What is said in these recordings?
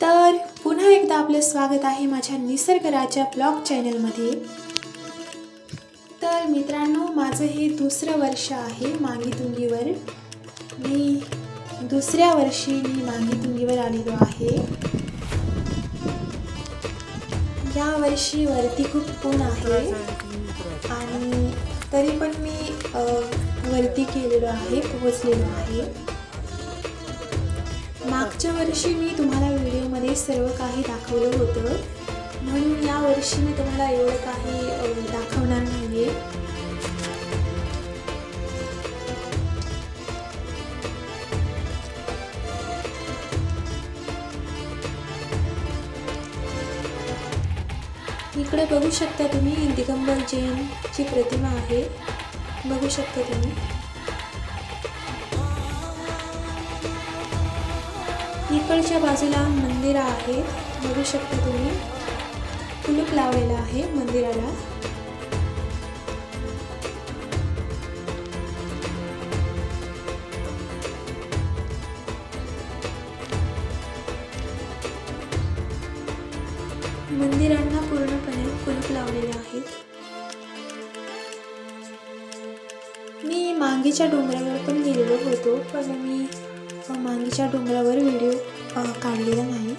तर पुन्हा एकदा आपलं स्वागत आहे माझ्या निसर्गराच्या ब्लॉग चॅनलमध्ये. तर मित्रांनो माझं हे दुसरं वर्ष आहे मांगीतुंगीवर मी दुसऱ्या वर्षी मी मांगीतुंगीवर आलेलो आहे. या वर्षी वरती खूप ऊन आहे आणि तरी पण मी वरती केलेलो आहे पोहोचलेलो आहे. मागच्या वर्षी मी तुम्हाला व्हिडिओमध्ये सर्व काही दाखवलं होतं. म्हणून या वर्षी मी तुम्हाला एवढं काही दाखवणार नाही आहे इकडे बघू शकता तुम्ही दिगंबर जैनची प्रतिमा आहे. बघू शकता तुम्ही. इकडच्या बाजूला मंदिर आहे. बघू शकता तुम्ही. कुलूप लावलेला आहे मंदिराला. मंदिरांना पूर्णपणे कुलूप लावलेले आहेत मी मांगीच्या डोंगरावर पण गेलेलो होतो पण मी मांगीच्या डोंगरावर व्हिडिओ काढलेला नाही.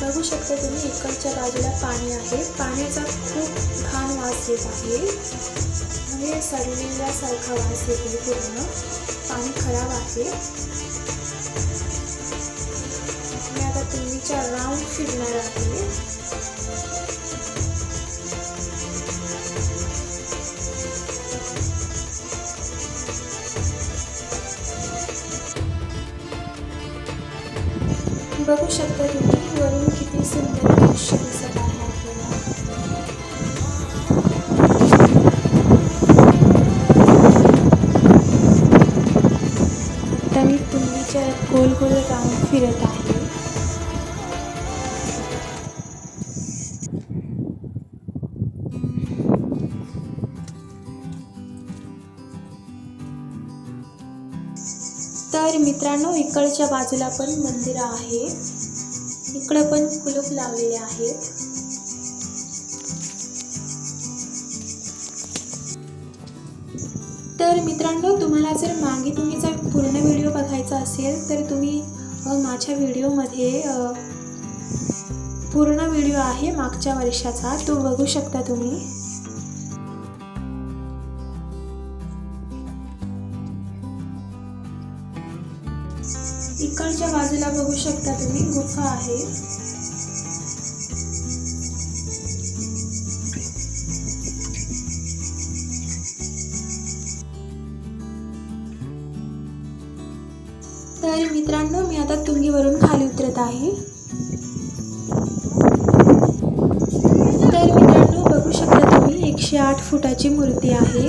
बघू शकता तुम्ही इकडच्या बाजूला पाणी आहे. पाण्याचा खूप घाण वास येत आहे. म्हणजे सडलेल्यासारखा वास येतो पूर्ण. पाणी खराब आहे. मी आता तुम्हीच्या राऊंड फिरणार आहे बघू शकता तुम्ही वरून किती सुंदर दृश्य दिसत आहे. आपल्याला आता मी गोल गोल राऊंड फिरत आहे तर मित्रांनो इकडच्या बाजूला पण मंदिर आहे. इकडं पण कुलूप लावलेले आहेत. तर मित्रांनो तुम्हाला जर मागे तुम्हीचा पूर्ण व्हिडिओ बघायचा असेल तर तुम्ही माझ्या व्हिडिओमध्ये पूर्ण व्हिडिओ आहे मागच्या वर्षाचा. तो बघू शकता तुम्ही. इकडच्या बाजूला बघू शकता तुम्ही गुफा आहे. तर मित्रांनो मी आता तुंगीवरून खाली उतरत आहे. तर मित्रांनो बघू शकता तुम्ही एकशे आठ फुटाची मूर्ती आहे.